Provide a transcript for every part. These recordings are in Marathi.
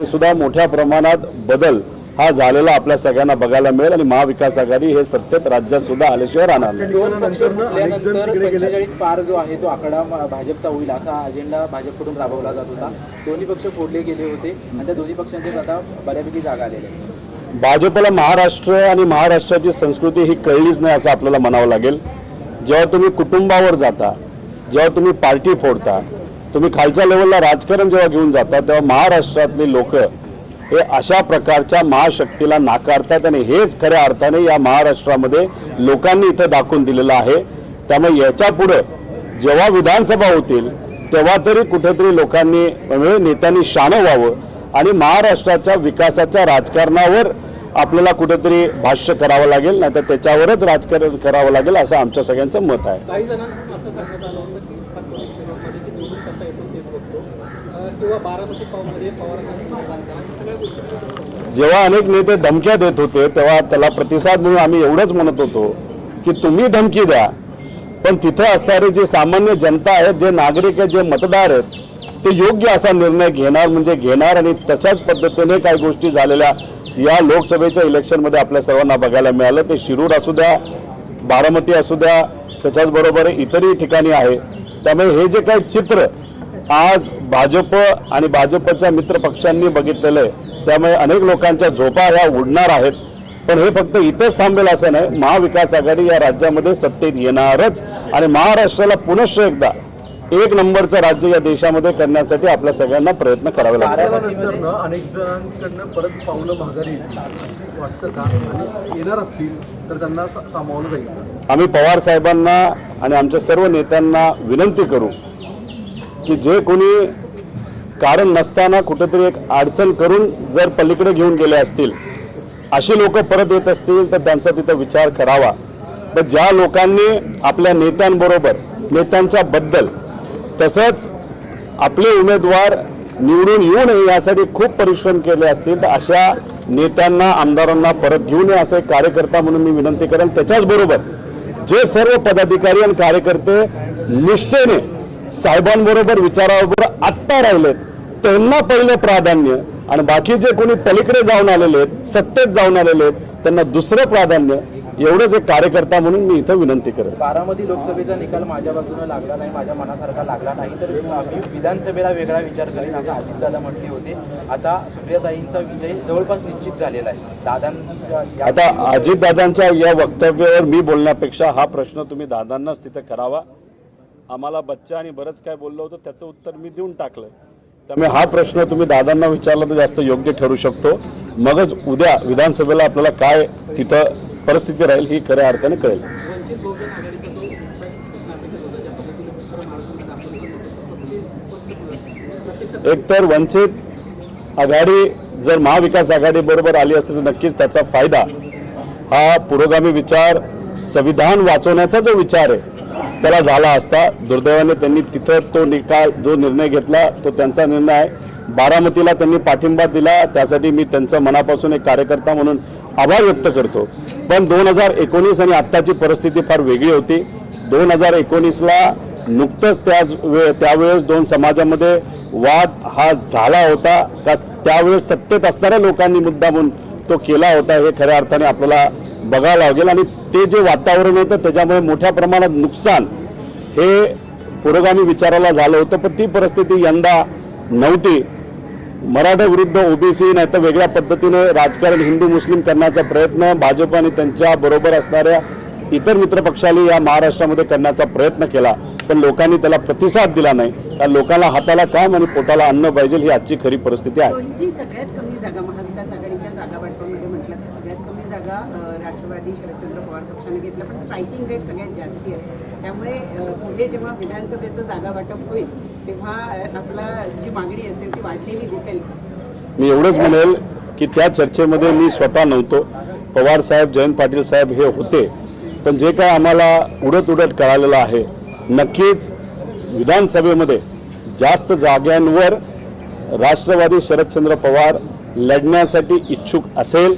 सुद्धा मोठ्या प्रमाणात बदल हा झालेला आपल्या सगळ्यांना बघायला मिळेल आणि महाविकास आघाडी हे सत्तेत राज्यात सुद्धा आल्याशिवाय राहणार नाही. दोन पक्ष फुटल्यानंतर पंचेचाळीस पार जो आहे तो आकडा भाजपचा होईल असा अजेंडा भाजपकडून राबवला जात होता. दोन्ही पक्ष फोडले गेले होते आणि त्या दोन्ही पक्षांचे आता बऱ्यापैकी जागा आलेल्या भाजपला महाराष्ट्र आणि महाराष्ट्राची संस्कृती ही कळलीच नाही असं आपल्याला म्हणावं लागेल. जेव्हा तुम्ही कुटुंबावर जाता जेव्हा तुम्ही पार्टी फोडता तुम्ही खालच्या लेवलला राजकारण जेव्हा घेऊन जाता तेव्हा महाराष्ट्रातली लोक हे अशा प्रकारच्या महाशक्तीला नाकारतात आणि हेच खऱ्या अर्थाने या महाराष्ट्रामध्ये लोकांनी इथं दाखवून दिलेलं आहे. त्यामुळे याच्या पुढं जेव्हा विधानसभा होतील तेव्हा तरी कुठेतरी लोकांनी म्हणजे नेत्यांनी शाणं व्हावं आणि महाराष्ट्राच्या विकासाच्या राजकारणावर आपल्याला कुठेतरी भाष्य करावं लागेल नाही तर त्याच्यावरच राजकारण करावं लागेल असं आमच्या सगळ्यांचं मत आहे. जेव्हा अनेक नेते धमक्या देत होते तेव्हा त्याला प्रतिसाद म्हणून आम्ही एवढंच म्हणत होतो की तुम्ही धमकी द्या. पण तिथे असणारे जे सामान्य जनता आहेत जे नागरिक आहेत जे मतदार आहेत ते योग्य असा निर्णय घेणार म्हणजे घेणार आणि तशाच पद्धतीने काही गोष्टी झालेल्या या लोकसभेच्या इलेक्शनमध्ये आपल्या सर्वांना बघायला मिळालं. ते शिरूर असू द्या बारामती असू द्या त्याच्याचबरोबर इतरही ठिकाणी आहे. त्यामुळे हे जे काही चित्र आज भाजप आणि भाजपच्या मित्र पक्षांनी बघितलेलं आहे. त्यामुळे अनेक लोकांच्या झोपा ह्या उडणार आहेत. पण हे फक्त इथंच थांबेल असं नाही. महाविकास आघाडी या राज्यामध्ये सत्तेत येणारच. आणि महाराष्ट्राला पुनश्च एकदा एक नंबरचं राज्य या देशामध्ये करण्यासाठी आपल्या सगळ्यांना प्रयत्न करावे त्यानंतर अनेक जणांकडनं परत पावलं माघारी येतील असं वाटतं का? आणि येणार असतील तर त्यांना सामावलं जाईल? आम्ही पवार साहेबांना आणि आमच्या सर्व नेत्यांना विनंती करू की जे कोणी कारण नसताना कुठेतरी एक अडचण करून जर पलीकडे घेऊन गेले असतील अशी लोक परत येत असतील तर त्यांचा तिथं विचार करावा. पण ज्या लोकांनी आपल्या नेत्यांबरोबर नेत्यांच्या बद्दल तसंच आपले उमेदवार निवडून येऊ नये यासाठी खूप परिश्रम केले असतील तर अशा नेत्यांना आमदारांना परत घेऊ नये असं एक कार्यकर्ता म्हणून मी विनंती करेन. त्याच्याचबरोबर जे सर्व पदाधिकारी आणि कार्यकर्ते निष्ठेने साहेबांबरोबर विचाराबरोबर आत्ता राहिलेत. त्यांना पहिलं प्राधान्य आणि बाकी जे कोणी पलीकडे जाऊन आलेले आहेत सत्तेत जाऊन आलेले आहेत त्यांना दुसरं प्राधान्य एवढंच एक कार्यकर्ता म्हणून मी इथं विनंती करेन. बारामती लोकसभेचा निकाल माझ्या बाजूने लागला नाही माझ्या मनासारखा लागला नाही तर आम्ही विधानसभेला वेगळा विचार करेन असं अजितदादा म्हटले होते. आता सुप्रियाताईंचा विजय जवळपास निश्चित झालेला आहे. दादांच्या आता अजितदादांच्या या वक्तव्यावर मी बोलण्यापेक्षा हा प्रश्न तुम्ही दादांनाच तिथे करावा. आम्हाला बच्चा आणि बरंच काय बोललो होतं त्याचं उत्तर मी देऊन टाकलं. त्यामुळे हा प्रश्न तुम्ही दादांना विचारला तर जास्त योग्य ठरू शकतो. मगच उद्या विधानसभेला आपल्याला काय तिथं परिस्थिती राहील ही खऱ्या अर्थाने कळेल. एकतर वंचित आघाडी जर महाविकास आघाडी बरोबर आली असेल तर नक्कीच त्याचा फायदा. हा पुरोगामी विचार संविधान वाचवण्याचा जो विचार आहे त्याला झाला असता दुर्दैवाने त्यांनी तिथं तो निकाल जो निर्णय घेतला तो त्यांचा निर्णय आहे. बारामतीला त्यांनी पाठिंबा दिला त्यासाठी मी त्यांचं मनापासून एक कार्यकर्ता म्हणून आभार व्यक्त करतो. पण दोन हजार एकोणीस आणि आत्ताची परिस्थिती फार वेगळी होती. दोन हजार एकोणीसला नुकतंच त्या वे- त्यावेळेस दोन समाजामध्ये वाद हा झाला होता. का त्यावेळेस सत्तेत असणाऱ्या लोकांनी मुद्दा म्हणून तो केला होता हे खऱ्या अर्थाने आपल्याला बघायला लागेल. आणि ते जे वातावरण होतं त्याच्यामुळे मोठ्या प्रमाणात नुकसान हे पुरोगामी विचाराला झालं होतं. पण ती परिस्थिती यंदा नव्हती. मराठा विरुद्ध ओबीसी नाही तर वेगळ्या पद्धतीने राजकारण हिंदू मुस्लिम करण्याचा प्रयत्न भाजप आणि त्यांच्या बरोबर असणाऱ्या इतर मित्रपक्षांनी या महाराष्ट्रामध्ये करण्याचा प्रयत्न केला. पण लोकांनी त्याला प्रतिसाद दिला नाही. कारण लोकांना हाताला काम आणि पोटाला अन्न पाहिजे ही आजची खरी परिस्थिती आहे दोनची सगळ्यात कमी जागा महाविकास आघाडीच्या जागा वाटपामध्ये म्हटलं तर सगळ्यात कमी जागा राष्ट्रवादी शरदचंद्र पवार पक्षाने घेतल्या पण स्ट्रायकिंग रेट सगळ्यात जास्ती आहे. त्यामुळे पुढे जेव्हा विधानसभेचं जागा वाटप होईल तेव्हा आपला जी मागणी असेल ती वाढलेली दिसेल. मी एवढंच म्हणेल की त्या चर्चेमध्ये मी स्वतः नव्हतो. पवार साहेब जयंत पाटील साहेब हे होते. पण जे काय आम्हाला उडत उडत कळालेलं आहे नक्कीच विधानसभेमध्ये जास्त जाग्यांवर राष्ट्रवादी शरदचंद्र पवार लढण्यासाठी इच्छुक असेल.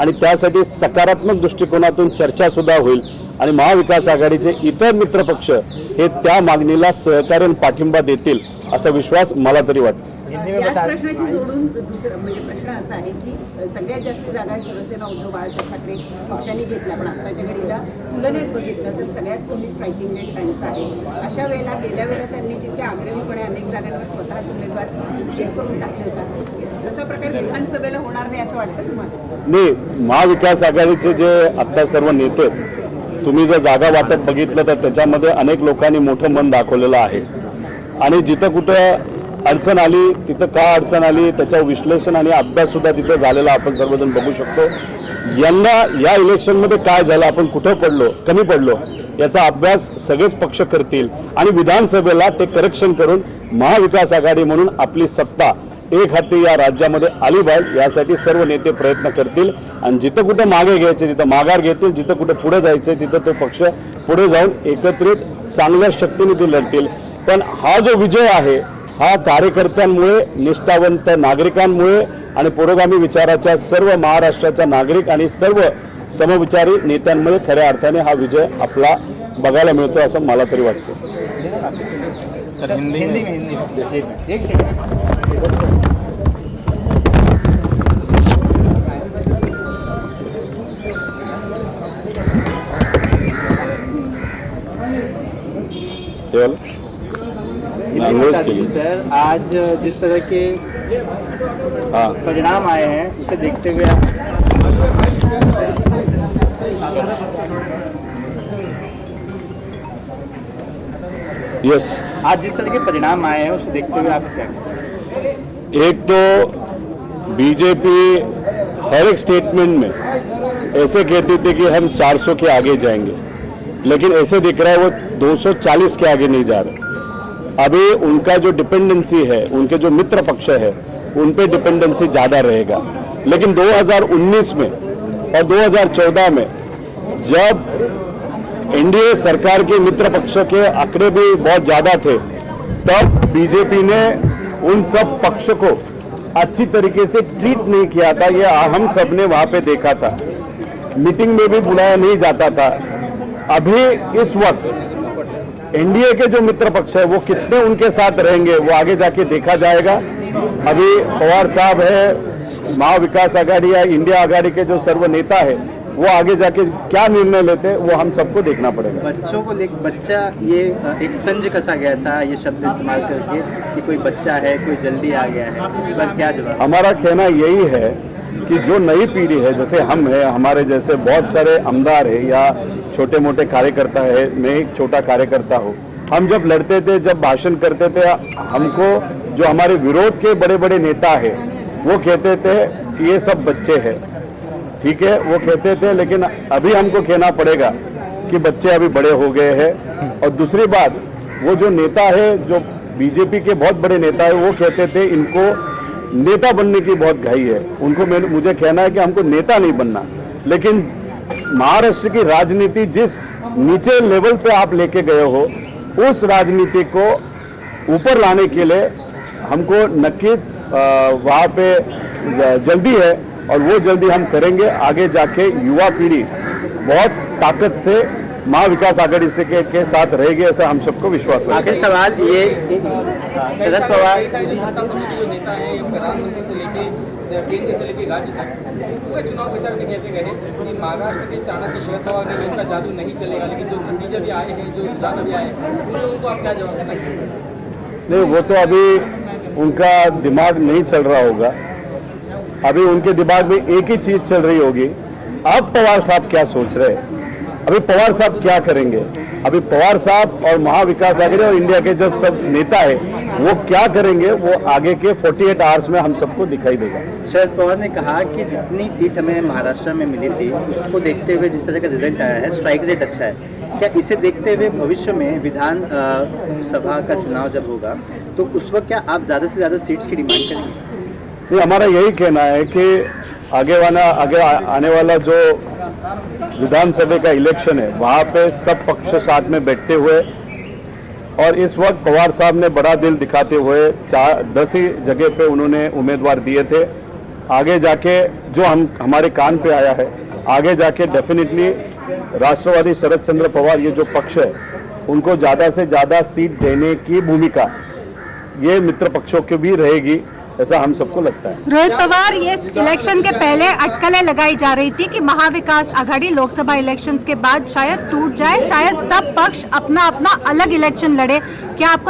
आणि त्यासाठी सकारात्मक दृष्टिकोनातून चर्चासुद्धा होईल. आणि महाविकास आघाडीचे इतर मित्रपक्ष हे त्या मागणीला सहकार्य पाठिंबा देतील असा विश्वास मला तरी वाटतो. प्रश्नाची जोडून दुसरं म्हणजे प्रश्न असा आहे की सगळ्यात जास्त जागा शिवसेना उद्धव बाळासाहेब ठाकरे पक्षाने घेतल्या पण आत्ताच्या घडीला तुलनेत बघितलं तर सगळ्यात कमी स्ट्रायकिंग रेट त्यांचा आहे. अशा वेळेला गेल्या वेळेला त्यांनी जितके आग्रहीपणे अनेक जागांवर स्वतःच उमेदवार करून टाकले होता. तसा प्रकार विधानसभेला होणार नाही असं वाटतं तुम्हाला? नाही महाविकास आघाडीचे जे आता सर्व नेते तुम्ही जर जागा वाटप बघितलं तर त्याच्यामध्ये अनेक लोकांनी मोठं मन दाखवलेलं आहे. आणि जिथं कुठं अडचण आली तिथं का अडचण आली त्याच्या विश्लेषण आणि अभ्याससुद्धा तिथं झालेला आपण सर्वजण बघू शकतो. यंदा या इलेक्शनमध्ये काय झालं आपण कुठं पडलो कमी पडलो याचा अभ्यास सगळेच पक्ष करतील. आणि विधानसभेला ते करेक्शन करून महाविकास आघाडी म्हणून आपली सत्ता एक हाती या राज्यामध्ये आली पाहिजे यासाठी सर्व नेते प्रयत्न करतील. आणि जिथं कुठं मागे घ्यायचे तिथं माघार घेतील जिथं कुठं पुढे जायचे तिथं तो पक्ष पुढे जाऊन एकत्रित चांगल्या शक्तीने ते लढतील. पण हा जो विजय आहे हा कार्यकर्त्यांमुळे निष्ठावंत नागरिकांमुळे आणि पुरोगामी विचाराच्या सर्व महाराष्ट्राच्या नागरिक आणि सर्व समविचारी नेत्यांमुळे खऱ्या अर्थाने हा विजय आपला बघायला मिळतो असं मला तरी वाटतं. हिंदी? सर आज जिस तरह के हाँ। परिणाम आए हैं उसे देखते हुए आप यस आज जिस तरह के परिणाम आए हैं उसे देखते हुए आप क्या एक तो बीजेपी हर एक स्टेटमेंट में ऐसे कहती थी कि हम 400 के आगे जाएँगे लेकिन ऐसे दिख रहा है वो 240 के आगे नहीं जा रहे। अभी उनका जो डिपेंडेंसी है, उनके जो मित्र पक्ष है, उन पे डिपेंडेंसी ज़्यादा रहेगा। लेकिन 2019 में और 2014 में जब एनडीए सरकार के मित्र पक्ष के आंकड़े भी बहुत ज़्यादा थे, तब बीजेपी ने उन सब पक्ष को अच्छी तरीके से ट्रीट नहीं किया था। ये हम सबने वहाँ पे देखा था। मीटिंग में भी बुलाया नहीं जाता था। अभी इस वक्त एनडीए के जो मित्र पक्ष है वो कितने उनके साथ रहेंगे वो आगे जाके देखा जाएगा। अभी पवार साहब है महाविकास आघाड़ी या इंडिया आघाड़ी के जो सर्व नेता है वो आगे जाके क्या निर्णय लेते हैं वो हम सबको देखना पड़ेगा। बच्चों को लेकर बच्चा ये एक तंज कसा गया था ये शब्द इस्तेमाल करके कि कोई बच्चा है कोई जल्दी आ गया है इस पर क्या जवाब? हमारा कहना यही है कि जो नई पीढ़ी है, जैसे हम है, हमारे जैसे बहुत सारे आमदार है या छोटे मोटे कार्यकर्ता है, मैं एक छोटा कार्यकर्ता हूँ। हम जब लड़ते थे, जब भाषण करते थे, हमको जो हमारे विरोध के बड़े बड़े नेता है, वो कहते थे कि ये सब बच्चे हैं। ठीक है? वो कहते थे, लेकिन अभी हमको कहना पड़ेगा कि बच्चे अभी बड़े हो गए हैं। और दूसरी बात, वो जो नेता है, जो बीजेपी के बहुत बड़े नेता है, वो कहते थे, इनको नेता बनने की बहुत घाई है। उनको मुझे कहना है कि हमको नेता नहीं बनना। लेकिन महाराष्ट्र की राजनीति जिस नीचे लेवल पे आप लेके गए हो उस राजनीति को ऊपर लाने के लिए हमको नक्कीच अ, वहाँ पे जल्दी है और वो जल्दी हम करेंगे। आगे जाके युवा पीढ़ी बहुत ताकत से महाविकास आघाड़ी से के, के साथ रहेगी ऐसा हम सबको विश्वास है। आखिर सवाल ये शरद पवार कई सारे सत्ता पक्ष के जो नेता हैं प्रधानमंत्री से लेके केंद्र से लेके राज्य तक पूरे चुनाव प्रचार में कहते गए कि महाराष्ट्र के चाणक्य शरद पवार के उनका जादू नहीं चलेगा लेकिन जो नतीजे भी आए हैं जो रुझान अभी आए हैं उन लोगों को आप क्या जवाब देना चाहेंगे नहीं वो तो अभी उनका दिमाग नहीं चल रहा होगा। अभी उनके दिमाग में एक ही चीज़ चल रही होगी। अब पवार साहब क्या सोच रहे हैं? अभी पवार साहब क्या करेंगे? अभी पवार साहब और महाविकास आघाड़ी और इंडिया के जब सब नेता है वो क्या करेंगे? वो आगे के 48 आवर्स में हम सबको दिखाई देगा। शरद पवार ने कहा कि जितनी सीट हमें महाराष्ट्र में मिली थी उसको देखते हुए जिस तरह का रिज़ल्ट आया है स्ट्राइक रेट अच्छा है। क्या इसे देखते हुए भविष्य में विधान सभा का चुनाव जब होगा तो उस वक्त क्या आप ज़्यादा से ज़्यादा सीट्स की डिमांड करेंगे? हमारा यही कहना है कि आगे वाला आगे आने वाला जो विधानसभा का इलेक्शन है। वहाँ पे सब पक्ष साथ में बैठते हुए और इस वक्त पवार साहब ने बड़ा दिल दिखाते हुए चार दस ही जगह पे उन्होंने उम्मीदवार दिए थे। आगे जाके जो हम, हमारे कान पे आया है, आगे जाके डेफिनेटली राष्ट्रवादी शरद चंद्र पवार, ये जो पक्ष है, उनको ज़्यादा से ज़्यादा सीट देने की भूमिका, ये मित्र पक्षों की भी रहेगी। ऐसा हम सबको लगता है। रोहित पवार ये इलेक्शन के पहले अटकलें लगाई जा रही थी कि महाविकास आघाड़ी लोकसभा इलेक्शंस के बाद शायद टूट जाए, शायद सब पक्ष अपना अपना अलग इलेक्शन लड़े। क्या आपको